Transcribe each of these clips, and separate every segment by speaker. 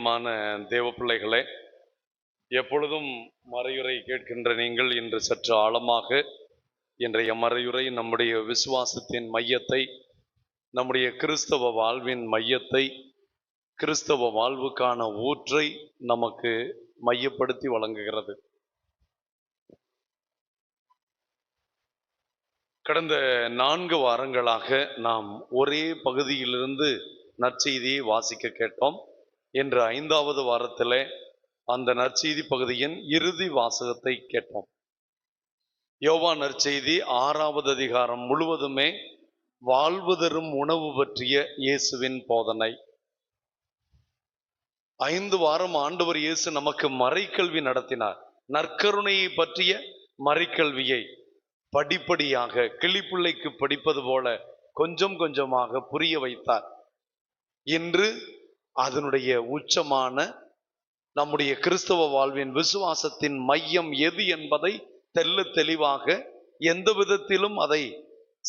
Speaker 1: பிரியமான தேவ பிள்ளைகளே எப்பொழுதும் மறையுறை கேட்கின்ற நீங்கள் இன்று சற்று ஆழமாக இன்றைய மறையுரை நம்முடைய விசுவாசத்தின் மையத்தை நம்முடைய கிறிஸ்தவ வாழ்வின் மையத்தை கிறிஸ்தவ வாழ்வுக்கான ஊற்றை நமக்கு மையப்படுத்தி வழங்குகிறது. கடந்த நான்கு வாரங்களாக நாம் ஒரே பகுதியிலிருந்து நற்செய்தியை வாசிக்க கேட்டோம். என்ற ஐந்தாவது வாரத்தில் அந்த நற்செய்தி பகுதியின் இறுதி வாசகத்தை கேட்டோம். யோவா நற்செய்தி ஆறாவது அதிகாரம் முழுவதுமே வாழ்வு தரும் உணவு பற்றிய இயேசுவின் போதனை. ஐந்து வாரம் ஆண்டவர் இயேசு நமக்கு மறைக்கல்வி நடத்தினார். நற்கருணையை பற்றிய மறைக்கல்வியை படிப்படியாக கிளிப்பிள்ளைக்கு படிப்பது போல கொஞ்சம் கொஞ்சமாக புரிய வைத்தார். இன்று அதனுடைய உச்சமான நம்முடைய கிறிஸ்தவ வாழ்வின் விசுவாசத்தின் மையம் எது என்பதை தெல்ல தெளிவாக எந்த விதத்திலும் அதை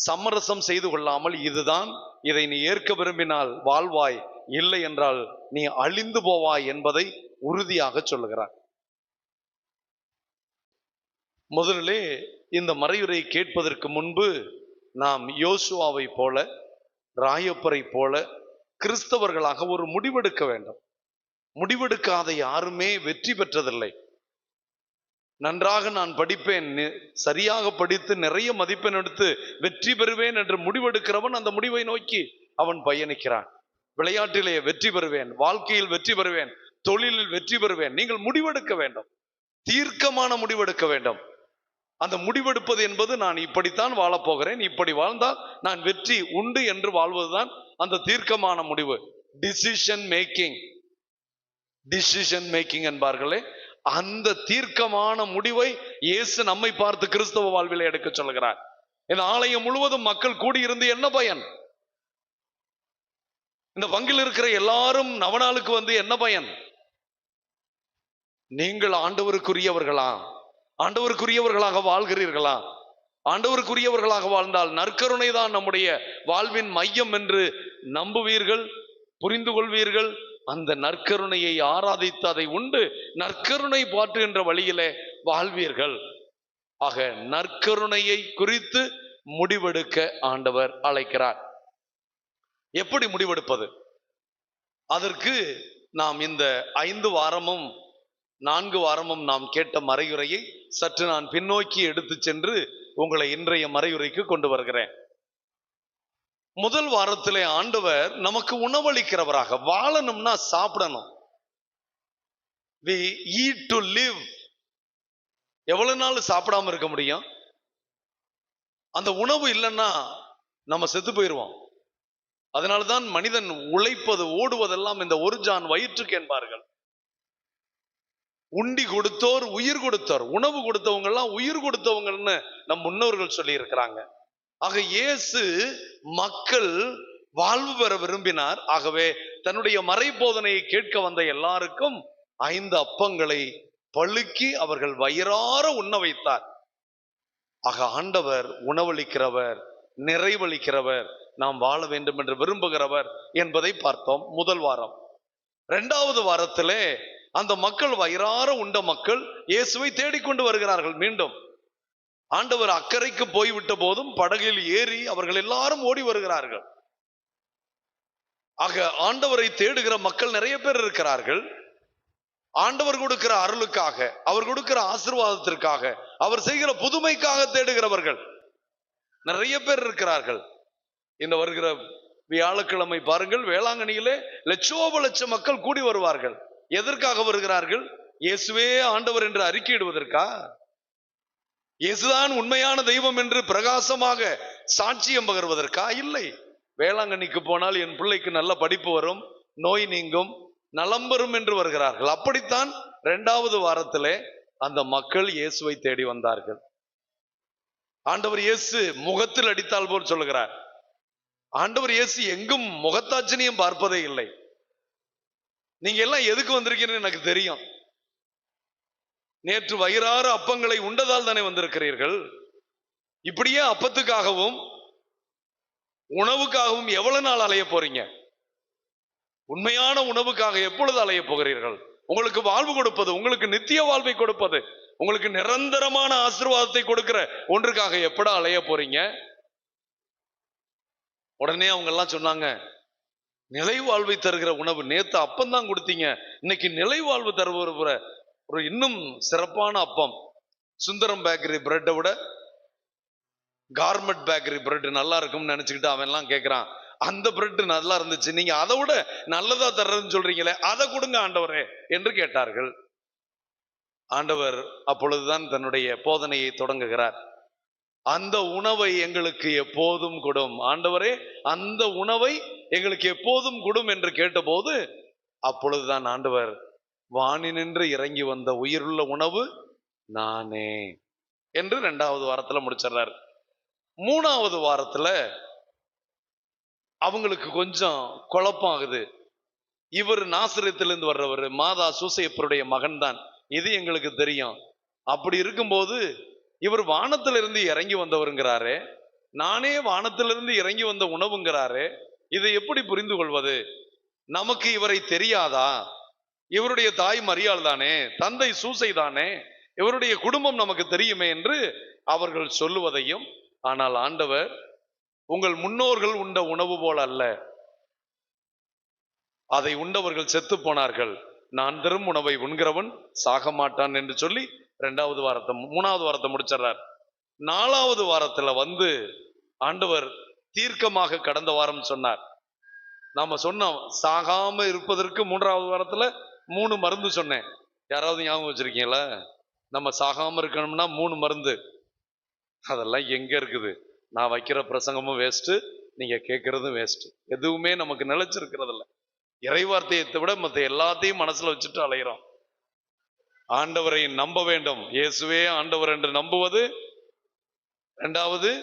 Speaker 1: சமரசம் செய்து கொள்ளாமல் இதுதான். இதை நீ ஏற்க விரும்பினால் வாழ்வாய் இல்லை என்றால் நீ அழிந்து போவாய் என்பதை உறுதியாக சொல்லுகிறார். முதலிலே இந்த மறையுரை கேட்பதற்கு முன்பு நாம் யோசுவாவை போல ராயப்பரை போல கிறிஸ்தவர்களாக ஒரு முடிவெடுக்க வேண்டும். முடிவெடுக்காத யாருமே வெற்றி பெற்றதில்லை. நன்றாக நான் படிப்பேன். சரியாக படித்து நிறைய மதிப்பெண் எடுத்து வெற்றி பெறுவேன் என்று முடிவெடுக்கிறவன் அந்த முடிவை நோக்கி அவன் பயணிக்கிறான். விளையாட்டிலே வெற்றி பெறுவேன். வாழ்க்கையில் வெற்றி பெறுவேன். தொழிலில் வெற்றி பெறுவேன். நீங்கள் முடிவெடுக்க வேண்டும். தீர்க்கமான முடிவெடுக்க வேண்டும். அந்த முடிவெடுப்பது என்பது நான் இப்படித்தான் வாழப் போகிறேன் இப்படி வாழ்ந்தால் நான் வெற்றி உண்டு என்று வாழ்வதுதான் அந்த தீர்க்கமான முடிவு. டிசிஷன் மேக்கிங் டிசிஷன் மேக்கிங் என்பார்களே அந்த தீர்க்கமான முடிவை இயேசு நம்மை பார்த்து கிறிஸ்தவ வாழ்வில் எடுக்க சொல்கிறார் இந்த ஆலயம் முழுவதும் மக்கள் கூடியிருந்து என்ன பயன்? இந்த பங்கில் இருக்கிற எல்லாரும் நவநாளுக்கு வந்து என்ன பயன்? நீங்கள் ஆண்டவருக்குரியவர்களா? ஆண்டவருக்குரியவர்களாக வாழ்கிறீர்களா? ஆண்டவருக்குரியவர்களாக வாழ்ந்தால் நற்கருணை தான் நம்முடைய வாழ்வின் மையம் என்று நம்புவீர்கள் புரிந்து கொள்வீர்கள் அந்த நற்கருணையை ஆராதித்து அதை உண்டு நற்கருணை பாற்றுகின்ற வழியிலே வாழ்வீர்கள். ஆக நற்கருணையை குறித்து முடிவெடுக்க ஆண்டவர் அழைக்கிறார். எப்படி முடிவெடுப்பது? அதற்கு நாம் இந்த ஐந்து வாரமும் நான்கு வாரமும் நாம் கேட்ட மறையுறையை சற்று நான் பின்னோக்கி எடுத்து சென்று உங்களை இன்றைய மறையுரைக்கு கொண்டு வருகிறேன். முதல் வாரத்திலே ஆண்டவர் நமக்கு உணவளிக்கிறவராக வாழணும்னா சாப்பிடணும். வி ஈட் டு லிவ் எவ்வளவு நாள் சாப்பிடாம இருக்க முடியும்? அந்த உணவு இல்லைன்னா நம்ம செத்து போயிடுவோம் அதனால்தான் மனிதன் உழைப்பது ஓடுவதெல்லாம் இந்த ஒரு ஜான் வயிற்றுக்கு என்பார்கள். உண்டி கொடுத்தோர் உயிர் கொடுத்தோர். உணவு கொடுத்தவங்க எல்லாம் உயிர் கொடுத்தவங்கன்னு நம் முன்னோர்கள் சொல்லி இருக்கிறாங்க ஆக இயேசு மக்கள் வாழ்வு பெற விரும்பினார். ஆகவே தன்னுடைய மறைபோதனையை கேட்க வந்த எல்லாருக்கும் ஐந்து அப்பங்களை பழுக்கி அவர்கள் வயிறார உண்ண வைத்தார் ஆக ஆண்டவர் உணவளிக்கிறவர் நிறைவளிக்கிறவர் நாம் வாழ வேண்டும் என்று விரும்புகிறவர் என்பதை பார்த்தோம் முதல் வாரம். இரண்டாவது வாரத்திலே அந்த மக்கள் வயிறார உண்ட மக்கள் இயேசுவை தேடிக்கொண்டு வருகிறார்கள் மீண்டும். ஆண்டவர் அக்கறைக்கு போய்விட்ட போதும் படகில் ஏறி அவர்கள் எல்லாரும் ஓடி வருகிறார்கள். ஆக ஆண்டவரை தேடுகிற மக்கள் நிறைய பேர் இருக்கிறார்கள். ஆண்டவர் கொடுக்கிற அருளுக்காக அவர் கொடுக்கிற ஆசிர்வாதத்திற்காக அவர் செய்கிற புதுமைக்காக தேடுகிறவர்கள் நிறைய பேர் இருக்கிறார்கள். இந்த வருகிற வியாழக்கிழமை பாருங்கள் வேளாங்கண்ணியிலே லட்சோப லட்சம் மக்கள் கூடி வருவார்கள். எதற்காக வருகிறார்கள்? இயேசுவே ஆண்டவர் என்று அறிக்கையிடுவதற்கா? இயேசுதான் உண்மையான தெய்வம் என்று பிரகாசமாக சாட்சியம் பகர்வதற்கா? இல்லை. வேளாங்கண்ணிக்கு போனால் என் பிள்ளைக்கு நல்ல படிப்பு வரும் நோய் நீங்கும் நலம் பெறும் என்று வருகிறார்கள். அப்படித்தான் இரண்டாவது வாரத்திலே அந்த மக்கள் இயேசுவை தேடி வந்தார்கள். ஆண்டவர் இயேசு முகத்தில் அடித்தால் போல் சொல்லுகிறார். ஆண்டவர் இயேசு எங்கும் முகத்தாட்சணியம் பார்ப்பதே இல்லை. நீங்க எல்லாம் எதுக்கு வந்திருக்கீங்கன்னு எனக்கு தெரியும். நேற்று வயிறாறு அப்பங்களை உண்டதால் தானே வந்திருக்கிறீர்கள். இப்படியே அப்பத்துக்காகவும் உணவுக்காகவும் எவ்வளவு நாள் அலைய போறீங்க? உண்மையான உணவுக்காக எப்பொழுது அலைய போகிறீர்கள்? உங்களுக்கு வாழ்வு கொடுப்பது உங்களுக்கு நித்திய வாழ்வை கொடுப்பது உங்களுக்கு நிரந்தரமான ஆசீர்வாதத்தை கொடுக்கிற ஒன்றுக்காக எப்படா அலைய போறீங்க? உடனே அவங்க எல்லாம் சொன்னாங்க நிலை வாழ்வை தருகிற உணவு. நேத்து அப்பம் தான் கொடுத்தீங்க. இன்னைக்கு நிலை வாழ்வு தருகிற ஒரு இன்னும் சிறப்பான அப்பம். சுந்தரம் பேக்கரி பிரெட்டை விட கார்மெண்ட் பேக்கரி பிரெட் நல்லா இருக்கும்னு நினைச்சுக்கிட்டு அவன் எல்லாம் கேட்கிறான் அந்த பிரெட் நல்லா இருந்துச்சு. நீங்க அதை விட நல்லதா தர்றதுன்னு சொல்றீங்களே அதை கொடுங்க ஆண்டவரே என்று கேட்டார்கள். ஆண்டவர் அப்பொழுதுதான் தன்னுடைய போதனையை தொடங்குகிறார். அந்த உணவை எங்களுக்கு எப்போதும் கொடும். ஆண்டவரே அந்த உணவை எங்களுக்கு எப்போதும் கொடும் என்று கேட்டபோது அப்பொழுதுதான் ஆண்டவர் வானினின்று இறங்கி வந்த உயிருள்ள உணவு நானே என்று ரெண்டாவது வாரத்துல முடிச்சிடுறாரு. மூணாவது வாரத்துல அவங்களுக்கு கொஞ்சம் குழப்பம் ஆகுது இவர் நாசிரியத்திலிருந்து வர்றவர் மாதா சூசையப்பருடைய மகன் தான் இது எங்களுக்கு தெரியும். அப்படி இருக்கும்போது இவர் வானத்திலிருந்து இறங்கி வந்தவருங்கிறாரு நானே வானத்திலிருந்து இறங்கி வந்த உணவுங்கிறாரு இதை எப்படி புரிந்து கொள்வது நமக்கு இவரை தெரியாதா? இவருடைய தாய் மரியாள் தானே தந்தை சூசை தானே இவருடைய குடும்பம் நமக்கு தெரியுமே என்று அவர்கள் சொல்லுவதையும் ஆனால் ஆண்டவர் உங்கள் முன்னோர்கள் உண்ட உணவு போல அல்ல. அதை உண்டவர்கள் செத்து போனார்கள். நான் தரும் உணவை உண்கிறவன் சாக மாட்டான் என்று சொல்லி ரெண்டாவது வாரத்தை மூணாவது வாரத்தை முடிச்சிடுறார். நாலாவது வாரத்துல வந்து ஆண்டவர் தீர்க்கமாக கடந்த வாரம் சொன்னார். நாம சொன்னோம் சாகாம இருப்பதற்கு மூன்றாவது வாரத்துல மூணு மருந்து சொன்னேன். யாராவது ஞாபகம் வச்சிருக்கீங்களா? நம்ம சாகாம இருக்கணும்னா மூணு மருந்து. அதெல்லாம் எங்க இருக்குது? நான் வைக்கிற பிரசங்கமும் வேஸ்ட்டு நீங்க கேட்கறதும் வேஸ்ட் எதுவுமே நமக்கு நிலைச்சிருக்கிறது இறைவார்த்தையத்தை விட மற்ற எல்லாத்தையும் மனசுல வச்சுட்டு அலையிறோம். ஆண்டவரை நம்ப வேண்டும். இயேசுவே ஆண்டவர் என்று நம்புவது. இரண்டாவது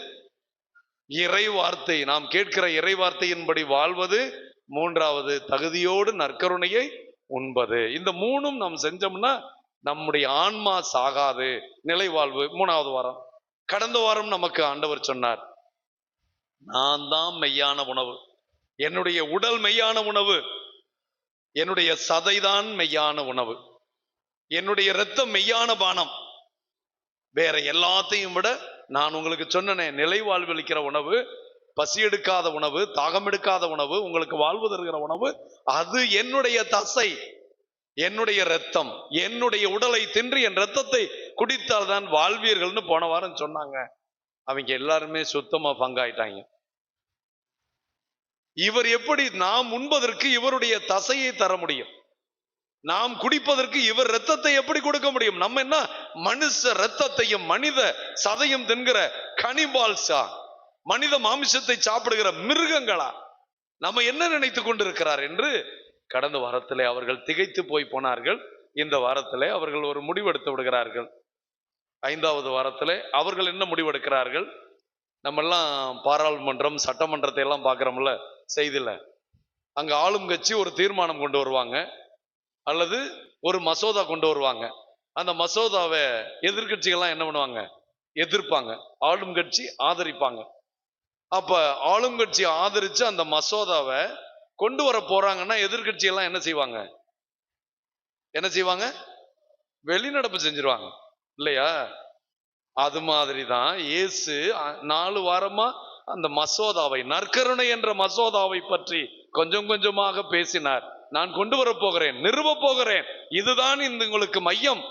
Speaker 1: இறை வார்த்தை. நாம் கேட்கிற இறை வார்த்தையின்படி வாழ்வது. மூன்றாவது தகுதியோடு நற்கருணையை உண்பது. இந்த மூணும் நாம் செஞ்சோம்னா நம்முடைய ஆன்மா சாகாது. நிலை வாழ்வு. மூணாவது வாரம். கடந்த வாரம் நமக்கு ஆண்டவர் சொன்னார் நான் தான் மெய்யான உணவு. என்னுடைய உடல் மெய்யான உணவு. என்னுடைய சதைதான் மெய்யான உணவு. என்னுடைய இரத்தம் மெய்யான பானம். வேற எல்லாத்தையும் விட நான் உங்களுக்கு சொன்னனே நிலை வாழ்வளிக்கிற உணவு பசி எடுக்காத உணவு தாகம் எடுக்காத உணவு உங்களுக்கு வாழ்வு தருகிற உணவு அது என்னுடைய தசை என்னுடைய ரத்தம் என்னுடைய உடலை தின்று என் ரத்தத்தை குடித்தால் தான் வாழ்வீர்கள்னு போன வாரம் சொன்னாங்க. அவங்க எல்லாருமே சுத்தமா பங்காயிட்டாங்க இவர் எப்படி நாம் உண்பதற்கு இவருடைய தசையை தர முடியும். நாம் குடிப்பதற்கு இவர் ரத்தத்தை எப்படி கொடுக்க முடியும்? நம்ம என்ன? மனுஷ ரத்தத்தையும் மனித சதையும் தின்கிற கனிபால்சா மனித மாமிசத்தை சாப்பிடுகிற மிருகங்களா? நம்ம என்ன நினைத்து கொண்டிருக்கிறார் என்று கடந்த வாரத்திலே அவர்கள் திகைத்து போய் போனார்கள். இந்த வாரத்திலே அவர்கள் ஒரு முடிவெடுத்து விடுகிறார்கள். ஐந்தாவது வாரத்திலே அவர்கள் என்ன முடிவெடுக்கிறார்கள்? நம்ம எல்லாம் பாராளுமன்றம் சட்டமன்றத்தை எல்லாம் பார்க்குறோம்ல செய்தில அங்கே ஆளும் கட்சி ஒரு தீர்மானம் கொண்டு வருவாங்க. அல்லது ஒரு மசோதா கொண்டு வருவாங்க. அந்த மசோதாவை எதிர்கட்சிகள்லாம் என்ன பண்ணுவாங்க? எதிர்ப்பாங்க. ஆளும் கட்சி ஆதரிப்பாங்க. அப்ப ஆளும் கட்சி ஆதரிச்சு அந்த மசோதாவை கொண்டு வர போறாங்கன்னா எதிர்கட்சிகள்லாம் என்ன செய்வாங்க? என்ன செய்வாங்க? வெளிநடப்பு செஞ்சிருவாங்க. இல்லையா? அது மாதிரி தான் இயேசு நாலு வாரமா அந்த மசோதாவை நற்கருணை என்ற மசோதாவை பற்றி கொஞ்சம் கொஞ்சமாக பேசினார். நான் கொண்டு வர போகிறேன் நிறுவ போகிறேன். இதுதான் இந்த உங்களுக்கு மையம்.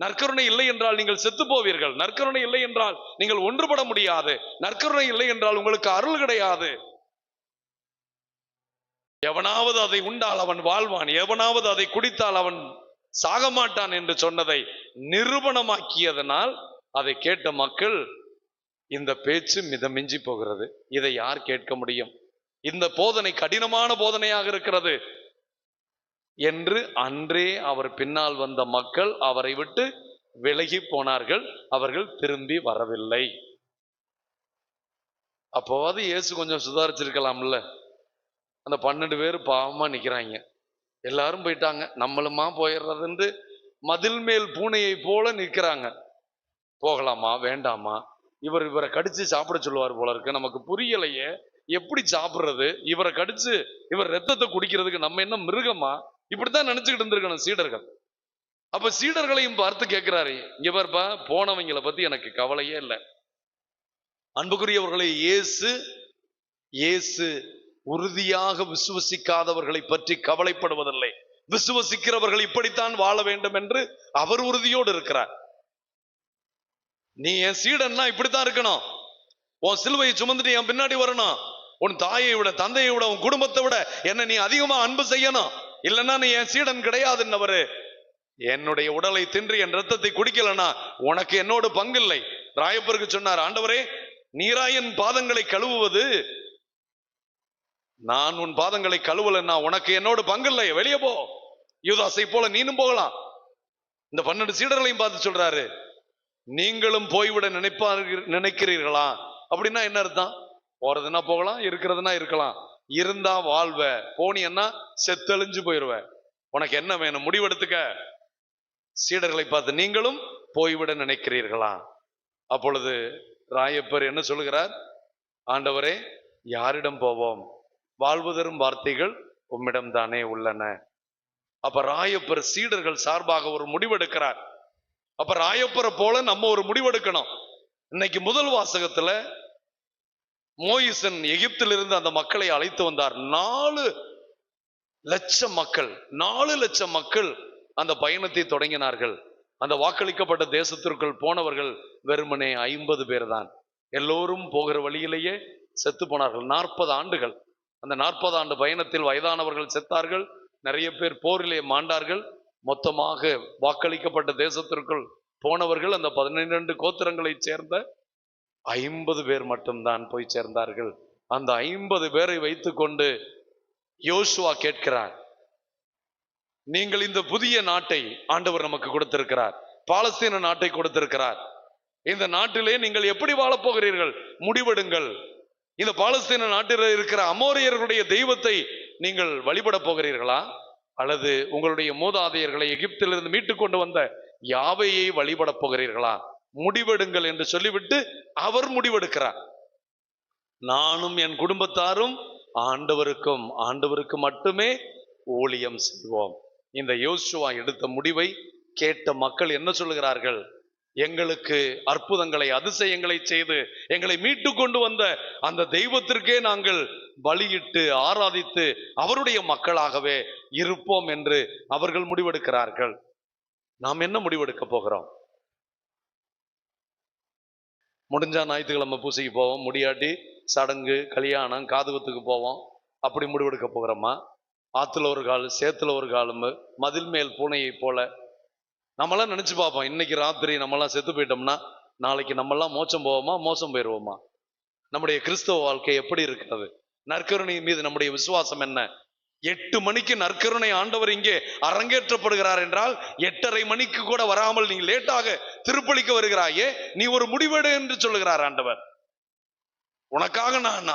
Speaker 1: நற்கருணை இல்லை என்றால் நீங்கள் செத்து போவீர்கள். நற்கருணை இல்லை என்றால் நீங்கள் ஒன்றுபட முடியாது. நற்கருணை இல்லை என்றால் உங்களுக்கு அருள் கிடையாது. எவனாவது அதை உண்டால் அவன் வாழ்வான். எவனாவது அதை குடித்தால் அவன் சாக மாட்டான் என்று சொன்னதை நிரூபணமாக்கியதனால் அதை கேட்ட மக்கள் இந்த பேச்சு மிதமிஞ்சி போகிறது. இதை யார் கேட்க முடியும்? இந்த போதனை கடினமான போதனையாக இருக்கிறது. என்று அன்றே அவர் பின்னால் வந்த மக்கள் அவரை விட்டு விலகி போனார்கள். அவர்கள் திரும்பி வரவில்லை. அப்போவாது இயேசு கொஞ்சம் சுதாரிச்சிருக்கலாம்ல. அந்த பன்னெண்டு பேர் பாவமா நிக்கிறாங்க. எல்லாரும் போயிட்டாங்க. நம்மளுமா போயிடுறதுன்ட்டு மதில் மேல் பூனையை போல நிற்கிறாங்க. போகலாமா? வேண்டாமா? இவர் இவரை கடிச்சு சாப்பிட சொல்லுவார் போல இருக்கு. நமக்கு புரியலையே. எப்படி சாப்பிடுறது? இவரை கடிச்சு இவர் ரத்தத்தை குடிக்கிறதுக்கு நம்ம என்ன மிருகமா? இப்படித்தான் நினைச்சுக்கிட்டு இருந்திருக்கணும் சீடர்கள். அப்ப சீடர்களையும் பார்த்து கேட்கிறாரு இங்க பாருப்பா போனவங்களை பத்தி எனக்கு கவலையே இல்லை. அன்புக்குரியவர்களை இயேசு இயேசு உறுதியாக விசுவசிக்காதவர்களை பற்றி கவலைப்படுவதில்லை. விசுவசிக்கிறவர்கள் இப்படித்தான் வாழ வேண்டும் என்று அவர் உறுதியோடு இருக்கிறார். நீ என் சீடன்னா இப்படித்தான் இருக்கணும். உன் சிலுவையை சுமந்துட்டு என் பின்னாடி வரணும். உன் தாயை விட தந்தையை விட உன் குடும்பத்தை விட என்ன நீ அதிகமா அன்பு செய்யணும். இல்லைன்னா நீ என் சீடன் கிடையாதுன்னவரு. என்னுடைய உடலை தின்று என் ரத்தத்தை குடிக்கலனா உனக்கு என்னோடு பங்கில்லை. ராயப்பருக்கு சொன்னார் ஆண்டவரே நீரா என் பாதங்களை கழுவுவது. நான் உன் பாதங்களை கழுவலன்னா உனக்கு என்னோடு பங்கில்லை. வெளியே போ. யூதாசை போல நீனும் போகலாம். இந்த பன்னெண்டு சீடர்களையும் பார்த்து சொல்றாரு நீங்களும் போய்விட நினைப்பார்கள் நினைக்கிறீர்களா? அப்படின்னா என்ன அர்த்தம்? போறதுன்னா போகலாம் இருக்கிறதுனா இருக்கலாம். இருந்தா வாழ்வ. போனியன்னா செத்தழிஞ்சு போயிருவ. உனக்கு என்ன வேணும்? முடிவெடுத்துக்க. சீடர்களை பார்த்து நீங்களும் போய்விட நினைக்கிறீர்களா? அப்பொழுது ராயப்பர் என்ன சொல்லுகிறார்? ஆண்டவரே யாரிடம் போவோம்? வாழ்வு தரும் வார்த்தைகள் உம்மிடம் தானே உள்ளன. அப்ப ராயப்பர் சீடர்கள் சார்பாக ஒரு முடிவெடுக்கிறார். அப்ப ராயப்பரை போல நம்ம ஒரு முடிவெடுக்கணும். இன்னைக்கு முதல் வாசகத்துல மோயிசன் எகிப்திலிருந்து அந்த மக்களை அழைத்து வந்தார். நாலு லட்சம் மக்கள் நாலு லட்சம் மக்கள் அந்த பயணத்தை தொடங்கினார்கள். அந்த வாக்களிக்கப்பட்ட தேசத்திற்குள் போனவர்கள் வெறுமனே ஐம்பது பேர் தான் எல்லோரும் போகிற வழியிலேயே செத்து போனார்கள். நாற்பது ஆண்டுகள். அந்த நாற்பது ஆண்டு பயணத்தில் வயதானவர்கள் செத்தார்கள். நிறைய பேர் போரிலே மாண்டார்கள். மொத்தமாக வாக்களிக்கப்பட்ட தேசத்திற்குள் போனவர்கள் அந்த பதினெண்டு கோத்திரங்களைச் சேர்ந்த ஐம்பது பேர் மட்டும்தான் போய் சேர்ந்தார்கள். அந்த ஐம்பது பேரை வைத்துக்கொண்டு யோசுவா கேட்கிறார் நீங்கள் இந்த புதிய நாட்டை ஆண்டவர் நமக்கு கொடுத்திருக்கிறார் பாலஸ்தீன நாட்டை கொடுத்திருக்கிறார். இந்த நாட்டிலே நீங்கள் எப்படி வாழப்போகிறீர்கள் முடிவெடுங்கள். இந்த பாலஸ்தீன நாட்டில் இருக்கிற அமோரியர்களுடைய தெய்வத்தை நீங்கள் வழிபட போகிறீர்களா? அல்லது உங்களுடைய மூதாதையர்களை எகிப்திலிருந்து மீட்டு கொண்டு வந்த யாவையை வழிபட போகிறீர்களா? முடிவெடுங்கள் என்று சொல்லிவிட்டு அவர் முடிவெடுக்கிறார். நானும் என் குடும்பத்தாரும் ஆண்டவருக்கும் ஆண்டவருக்கு மட்டுமே ஊழியம் செய்வோம். இந்த யோசுவா எடுத்த முடிவை கேட்ட மக்கள் என்ன சொல்லுகிறார்கள்? எங்களுக்கு அற்புதங்களை அதிசயங்களை செய்து எங்களை மீட்டு கொண்டு வந்த அந்த தெய்வத்திற்கே நாங்கள் பலியிட்டு ஆராதித்து அவருடைய மக்களாகவே இருப்போம் என்று அவர்கள் முடிவெடுக்கிறார்கள். நாம் என்ன முடிவெடுக்க போகிறோம்? முடிஞ்சால் ஞாயிற்றுக்கிழமை பூசைக்கு போவோம். முடியாட்டி சடங்கு கல்யாணம் காதுகுத்துக்கு போவோம். அப்படி முடிவெடுக்க போகிறோமா ஆற்றுல ஒரு கால் சேத்துல ஒரு காலும் மதில் மேல் பூனையை போல. நம்மளாம் நினச்சி பார்ப்போம். இன்னைக்கு ராத்திரி நம்மலாம் செத்து போயிட்டோம்னா நாளைக்கு நம்மளாம் மோச்சம் போவோமா மோசம் போயிடுவோமா நம்முடைய கிறிஸ்தவ வாழ்க்கை எப்படி இருக்கிறது? நற்கருணை மீது நம்முடைய விசுவாசம் என்ன? எட்டு மணிக்கு நற்கருணை ஆண்டவர் இங்கே அரங்கேற்றப்படுகிறார் என்றால் எட்டரை மணிக்கு கூட வராமல் நீ லேட்டாக திருப்பளிக்க வருகிறாயே நீ ஒரு முடிவெடு என்று சொல்லுகிறார் ஆண்டவர். உனக்காக நான்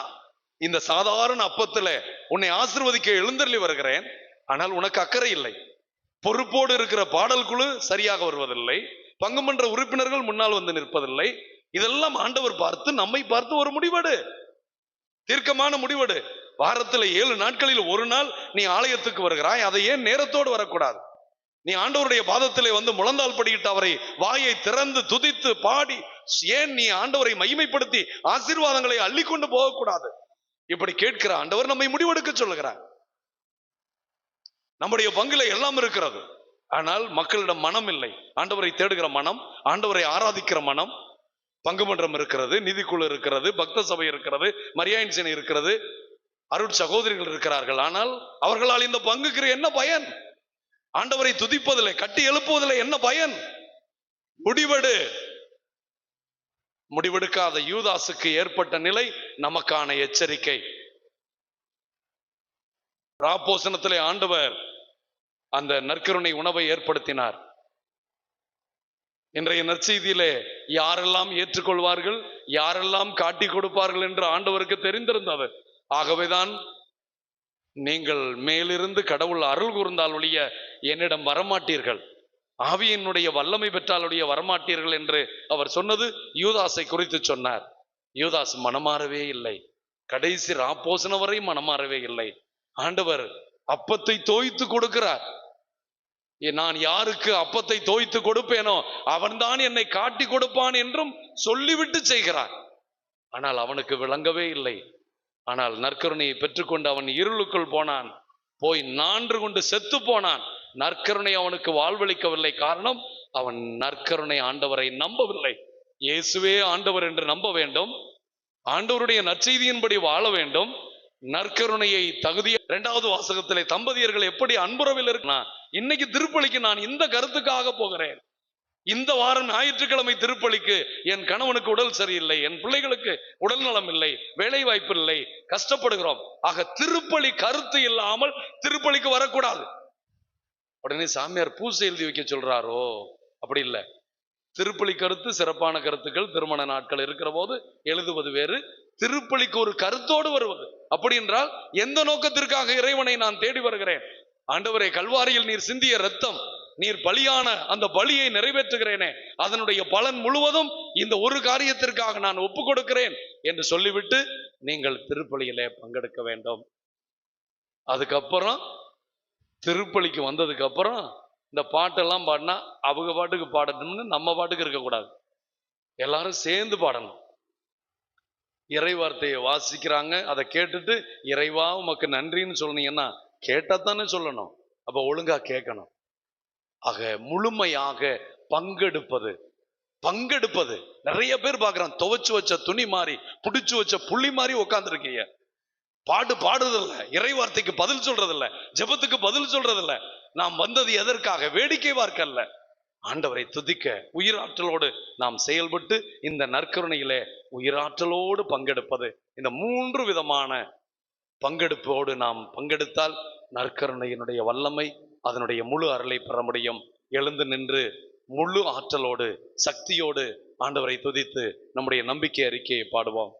Speaker 1: இந்த சாதாரண அப்பத்துல உன்னை ஆசிர்வதிக்க எழுந்தள்ளி வருகிறேன் ஆனால் உனக்கு அக்கறை இல்லை. பொறுப்போடு இருக்கிற பாடல் குழு சரியாக வருவதில்லை பங்குமன்ற உறுப்பினர்கள் முன்னால் வந்து நிற்பதில்லை. இதெல்லாம் ஆண்டவர் பார்த்து நம்மை பார்த்து ஒரு முடிவெடு. தீர்க்கமான முடிவெடு. வாரத்துல ஏழு நாட்களில் ஒரு நாள் நீ ஆலயத்துக்கு வருகிறாய். அதை ஏன் நேரத்தோடு வரக்கூடாது? நீ ஆண்டவருடைய பாதத்திலே வந்து முழந்தால் படிக்கிட்டு அவரை வாயை திறந்து துதித்து பாடி ஏன் நீ ஆண்டவரை மகிமைப்படுத்தி ஆசீர்வாதங்களை அள்ளிக்கொண்டு போகக்கூடாது? இப்படி கேட்கிற ஆண்டவர் நம்மை முடிவெடுக்க சொல்லுகிறார். நம்முடைய பங்குல எல்லாம் இருக்கிறது. ஆனால் மக்களிடம் மனம் இல்லை. ஆண்டவரை தேடுகிற மனம் ஆண்டவரை ஆராதிக்கிற மனம் பங்கு மன்றம் இருக்கிறது நிதிக்குழு இருக்கிறது பக்த சபை இருக்கிறது மரியாயின் சேனை இருக்கிறது. அருட் சகோதரிகள் இருக்கிறார்கள். ஆனால் அவர்களால் இந்த பங்குக்கு என்ன பயன்? ஆண்டவரை துதிப்பதில்லை கட்டி எழுப்புவதில்லை என்ன பயன்? முடிவெடு. முடிவெடுக்காத யூதாசுக்கு ஏற்பட்ட நிலை நமக்கான எச்சரிக்கை. ராப்போசனத்திலே ஆண்டவர் அந்த நற்கருணை உணவை ஏற்படுத்தினார். இன்றைய நற்செய்தியிலே யாரெல்லாம் ஏற்றுக்கொள்வார்கள் யாரெல்லாம் காட்டி கொடுப்பார்கள் என்று ஆண்டவருக்கு தெரிந்திருந்தது. ஆகவேதான் நீங்கள் மேலிருந்து கடவுள் அருள் கூர்ந்தால் ஒழிய என்னிடம் வரமாட்டீர்கள். ஆவியினுடைய வல்லமை பெற்றாலுடைய வரமாட்டீர்கள் என்று அவர் சொன்னது யூதாஸை குறித்து சொன்னார். யூதாஸ் மனமாறவே இல்லை. கடைசி ராப்போசன வரை மனமாறவே இல்லை. ஆண்டவர் அப்பத்தை தோய்த்து கொடுக்கிறார். ஏ, நான் யாருக்கு அப்பத்தை தோய்த்து கொடுப்பேனோ அவன்தான் என்னை காட்டி கொடுப்பான் என்றும் சொல்லிவிட்டு செய்கிறார். ஆனால் அவனுக்கு விளங்கவே இல்லை. ஆனால் நற்கருணையை பெற்றுக்கொண்டு அவன் இருளுக்குள் போனான். போய் நான்று கொண்டு செத்து போனான். நற்கருணை அவனுக்கு வாழ்வளிக்கவில்லை. காரணம் அவன் நற்கருணை ஆண்டவரை நம்பவில்லை. இயேசுவே ஆண்டவர் என்று நம்ப வேண்டும். ஆண்டவருடைய நற்செய்தியின்படி வாழ வேண்டும். நற்கருணையை தகுதிய இரண்டாவது வாசகத்திலே தம்பதியர்கள் எப்படி அன்புறவில் இருக்கா இன்னைக்கு திருப்பலிக்கு நான் இந்த கருத்துக்காக போகிறேன். இந்த வாரம் ஞாயிற்றுக்கிழமை திருப்பலிக்கு என் கணவனுக்கு உடல் சரியில்லை என் பிள்ளைகளுக்கு உடல் நலம் இல்லை வேலை வாய்ப்பு இல்லை கஷ்டப்படுகிறோம். ஆக திருப்பலி கருத்து இல்லாமல் திருப்பலிக்கு வரக்கூடாது. உடனே சாமியார் பூசை எழுதி வைக்க சொல்றாரோ? அப்படி இல்லை. திருப்பலி கருத்து சிறப்பான கருத்துக்கள் திருமண நாட்கள் இருக்கிற போது எழுதுவது வேறு திருப்பலிக்கு ஒரு கருத்தோடு வருவது. அப்படி என்றால் எந்த நோக்கத்திற்காக இறைவனை நான் தேடி வருகிறேன்? ஆண்டவரே கல்வாரியில் நீர் சிந்திய ரத்தம் நீர் பலியான அந்த பலியை நிறைவேற்றுகிறேனே அதனுடைய பலன் முழுவதும் இந்த ஒரு காரியத்திற்காக நான் ஒப்பு கொடுக்கிறேன் என்று சொல்லிவிட்டு நீங்கள் திருப்பலியிலே பங்கெடுக்க வேண்டும். அதுக்கப்புறம் திருப்பலிக்கு வந்ததுக்கு அப்புறம் இந்த பாட்டெல்லாம் பாடினா அவங்க பாட்டுக்கு பாடணும்னு நம்ம பாட்டுக்கு இருக்கக்கூடாது. எல்லாரும் சேர்ந்து பாடணும். இறை வார்த்தையை வாசிக்கிறாங்க. அதை கேட்டுட்டு இறைவா உமக்கு நன்றின்னு சொன்னீங்கன்னா கேட்டாத்தானே சொல்லணும். அப்போ ஒழுங்காக கேட்கணும். ஆக முழுமையாக பங்கெடுப்பது பங்கெடுப்பது. நிறைய பேர் பாக்குறான் துவைச்சு வச்ச துணி மாதிரி புடிச்சு வச்ச புள்ளி மாதிரி உட்காந்துருக்கீங்க பாடு பாடுறதில்ல இறை வார்த்தைக்கு பதில் சொல்றதில்ல ஜெபத்துக்கு பதில் சொல்றதில்ல. நாம் வந்தது எதற்காக? வேடிக்கை பார்க்கல்ல ஆண்டவரை துதிக்க உயிராற்றலோடு நாம் செயல்பட்டு இந்த நற்கருணையிலே உயிராற்றலோடு பங்கெடுப்பது இந்த மூன்று விதமான பங்கெடுப்போடு நாம் பங்கெடுத்தால் நற்கருணையினுடைய வல்லமை அதனுடைய முழு அருளை பெற முடியும். எழுந்து நின்று முழு ஆற்றலோடு சக்தியோடு ஆண்டவரை துதித்து நம்முடைய நம்பிக்கை அறிக்கையை பாடுவோம்.